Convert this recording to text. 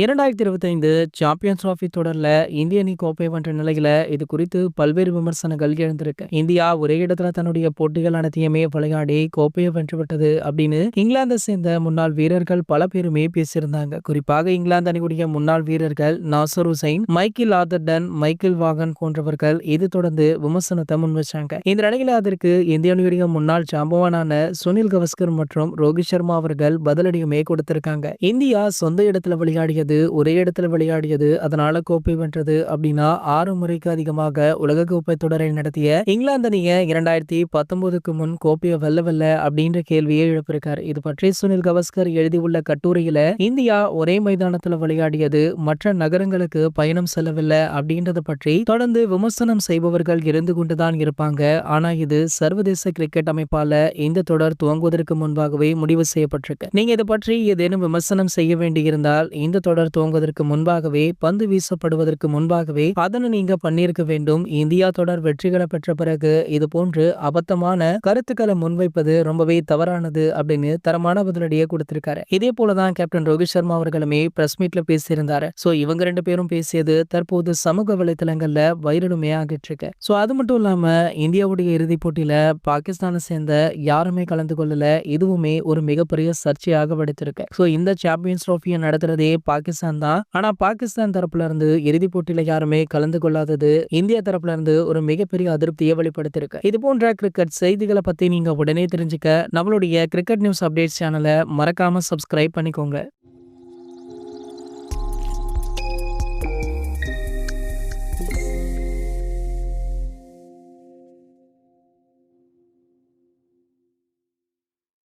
இரண்டாயிரத்தி இருபத்தைந்து champions trophy தொடரில் இந்திய அணி கோப்பை வென்ற நிலையில இது குறித்து பல்வேறு விமர்சனங்கள் எழுந்திருக்கு. இந்தியா ஒரே இடத்துல தன்னுடைய போட்டிகள் அனைத்தையுமே விளையாடி கோப்பையை வென்றுவிட்டது அப்படின்னு இங்கிலாந்தை சேர்ந்த முன்னாள் வீரர்கள் பல பேருமே பேசியிருந்தாங்க. குறிப்பாக இங்கிலாந்து அணியுடைய முன்னாள் வீரர்கள் Nasser Hussain Michael Atherton Michael Vaughan போன்றவர்கள் இது தொடர்ந்து விமர்சனத்தை முன்வச்சாங்க இந்த நிலையில அதற்கு இந்திய அணியுடைய முன்னாள் சாம்பவானான சுனில் கவஸ்கர் மற்றும் ரோஹித் சர்மா அவர்கள் பதிலடியுமே கொடுத்திருக்காங்க. இந்தியா சொந்த இடத்துல விளையாடியது ஒரே இடத்துல விளையாடியது அதனால கோப்பை வென்றது அப்படின்னா ஆறு முறைக்கு அதிகமாக உலக கோப்பை தொடரை நடத்திய இங்கிலாந்து அணியை இரண்டாயிரத்தி பத்தொன்பதுக்கு முன் கோப்பையை வெல்ல வெல்ல அப்படின்ற கேள்வியை எழுப்பியிருக்கார். இது பற்றி சுனில் கவஸ்கர் எழுதியுள்ள கட்டுரையில இந்தியா ஒரே மைதானத்துல விளையாடியது மற்ற நகரங்களுக்கு பயணம் செல்லவில்லை அப்படின்றத பற்றி தொடர்ந்து விமர்சனம் செய்பவர்கள் இருந்து கொண்டுதான் இருப்பாங்க. ஆனா இது சர்வதேச கிரிக்கெட் அமைப்பால இந்த தொடர் துவங்குவதற்கு முன்பாகவே முடிவு செய்யப்பட்டிருக்கு. நீங்க இதை பற்றி ஏதேனும் விமர்சனம் செய்ய வேண்டியிருந்தால் இந்த தொடர் தொடர் துவங்குவதற்கு முன்பாகவே பந்து வீசப்படுவதற்கு முன்பாகவே அதனை நீங்க பண்ணியிருக்க வேண்டும். இந்தியா தொடர் வெற்றிகளை பெற்ற பிறகு இது போன்று அபத்தமான கருத்துக்களை முன்வைப்பது ரொம்பவே தவறானது அப்படின்னு தரமான பதிலடியை கொடுத்திருக்காரு. இதே போலதான் கேப்டன் ரோஹித் சர்மா அவர்களுமே பிரஸ் மீட்ல பேசியிருந்தாரு. சோ இவங்க ரெண்டு பேரும் பேசியது தற்போது சமூக வலைத்தளங்கள்ல வைரலுமே ஆகிட்டு இருக்கு. சோ அது மட்டும் இல்லாம இந்தியாவுடைய இறுதிப் போட்டியில பாகிஸ்தானை சேர்ந்த யாருமே கலந்து கொள்ளல. இதுவுமே ஒரு மிகப்பெரிய சர்ச்சையாக வெடித்திருக்கு. சோ இந்த சாம்பியன்ஸ் ட்ரோஃபியை நடத்துறதே பாகிஸ்தான் தான். ஆனா பாகிஸ்தான் தரப்புல இருந்து இறுதி போட்டியில யாருமே கலந்து கொள்ளாதது இந்தியா தரப்புல இருந்து ஒரு மிகப்பெரிய அதிருப்தியை வெளிப்படுத்திருக்கு இது போன்ற கிரிக்கெட் செய்திகளை பத்தி நீங்க உடனே தெரிஞ்சுக்க நம்மளுடைய கிரிக்கெட் நியூஸ் அப்டேட் சேனலை மறக்காம சப்ஸ்கிரைப் பண்ணிக்கோங்க.